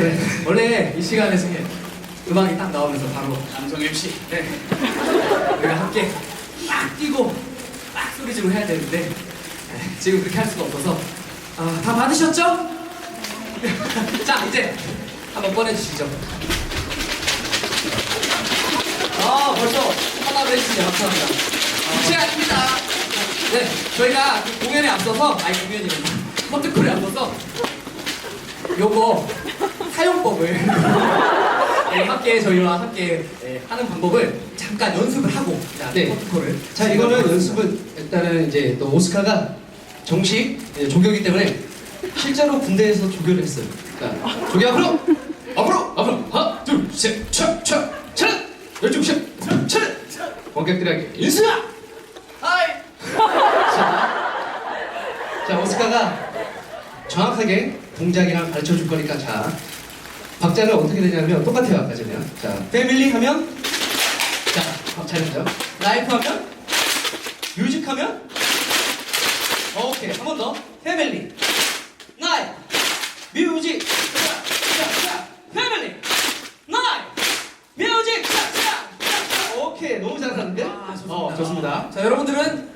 네, 원래 이 시간에 승인 음악이 딱 나오면서 바로 감성 MC. 네, 우리가 함께 막 뛰고 막 소리 지르고 해야 되는데 네, 지금 그렇게 할 수가 없어서 아, 다 받으셨죠? 자, 이제 한번 꺼내주시죠. 아, 벌써 하나를 해주시네. 감사합니다. 제 아닙니다. 네, 저희가 그 공연에 앞서서, 아니 공연이래 커트콜에 앞서서 요거 사용법을 네, 함께 저희와 함께 네, 하는 방법을 잠깐 연습을 하고 자, 네. 커트콜을 자 이거는 연습은 일단은 이제 또 오스카가 정식 이제 조교이기 때문에 실제로 군대에서 조교를 했어요. 자 조교 앞으로 앞으로 앞으로 하나 둘셋촥촥 차렷 열중 시 차렷 관객들에게 인수야 하이. 자, 자 오스카가 정확하게 동작이랑 가르쳐 줄 거니까 자 박자는 어떻게 되냐면 똑같아요 아까 전에요. 자 패밀리 하면? 자밥 차렸어요. 라이프 하면? 뮤직 하면? 오케이 한 번 더. 패밀리. 나이. 뮤직. 자자자. 패밀리. 나이. 뮤직. 자자. 오케이 너무 잘하는데? 아, 좋습니다. 어 좋습니다. 자, 여러분들은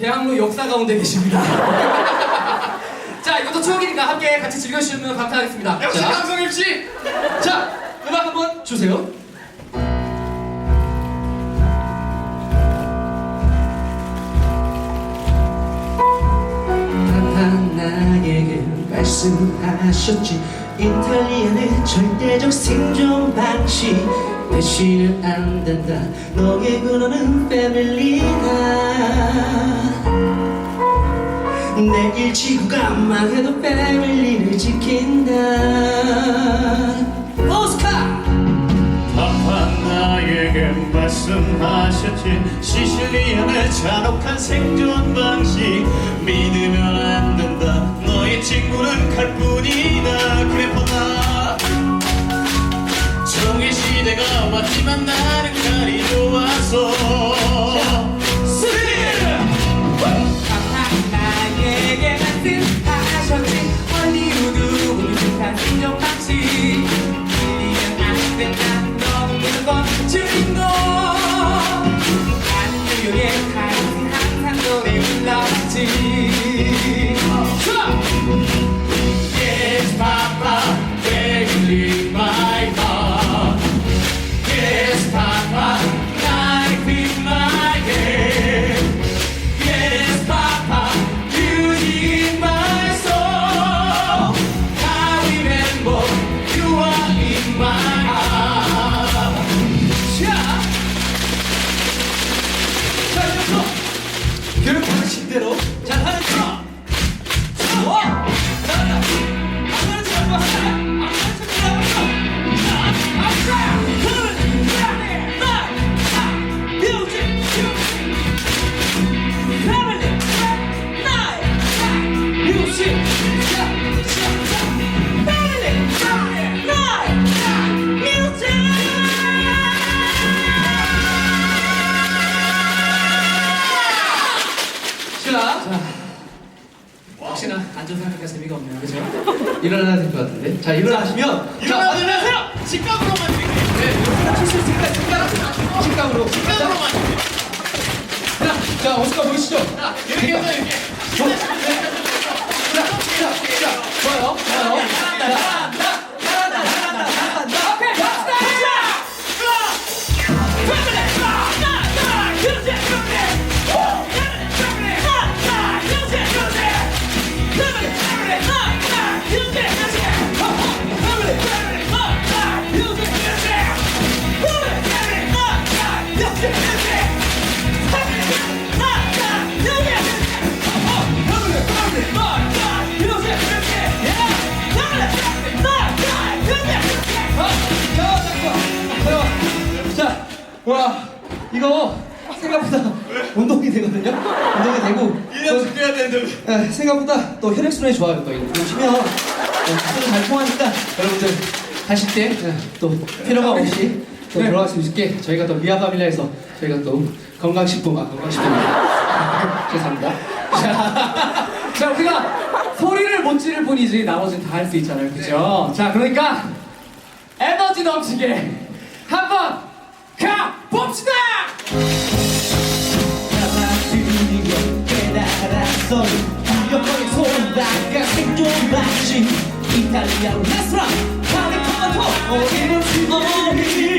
대학로 역사 가운데 계십니다. 자, 이것도 추억이니까 함께 같이 즐겨주시면 감사하겠습니다. 역시 자. 감성 MC. 자 음악 한번 주세요 파파 나에게 말씀하셨지 이탈리아는 절대적 생존 방식 대신은 안 된다 너의 근원은 패밀리다 내일 지구가 망해도 패밀리를 지킨다. 오스카! 파파 나에게 말씀하셨지. 시실리안의 잔혹한 생존 방식. 믿으면 안 된다. 너의 친구는 칼뿐이다. 그래 파파 정의 시대가 왔지만 나는 칼이 좋아서 앉아서 하니까 재미가 없네요 그죠? 일어나야 될 것 같은데 자 일어나시면 일어나세요. 직각으로만 드릴게요. 네. 칠수 있을까요? 직각 직각으로 직각으로만 드릴게요. 자, 자 오스카 보이시죠? 자, 이렇게 해서 이렇게. 자, 자, 자, 좋아요, 좋아요. 자, 이거 생각보다 운동이 되거든요. 운동이 되고. 이년 죽여야 되는데. 또, 에, 생각보다 또 혈액순환이 좋아요. 또 이거 치면 가슴이 잘 통하니까 여러분들 가실 때 또 필요가 없이 또 네. 들어갈 수 있게 저희가 또 미아 파밀리아에서 저희가 또 건강식품, 아, 건강식품. 죄송합니다. 자, 우리가 소리를 못 지를 뿐이지 나머지는 다 할 수 있잖아요. 그죠? 자, 그러니까 에너지 넘치게 한번 가 봅시다! 목소리 유력하게 소리나가 생존받지 이탈리아로 레스토랑 파리 토마토 오리를 피우리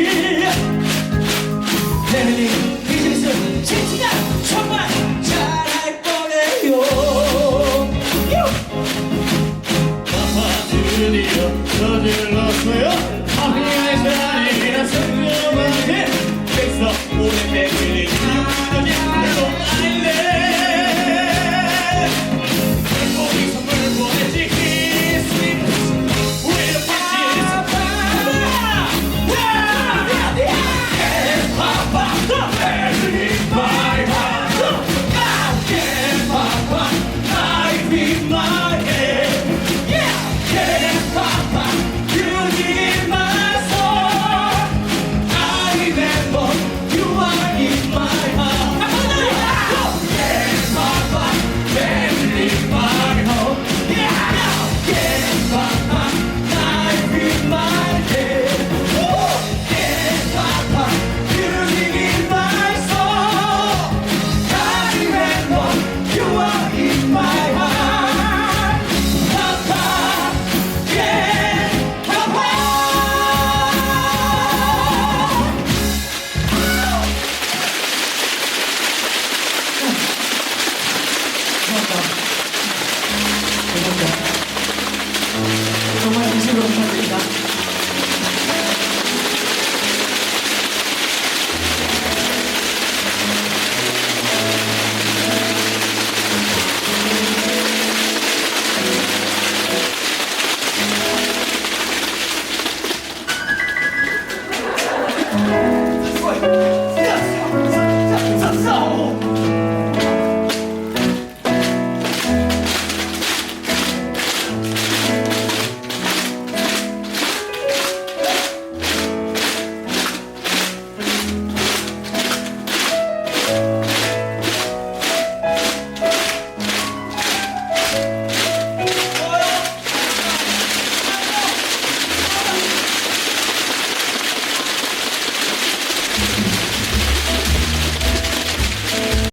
Oi.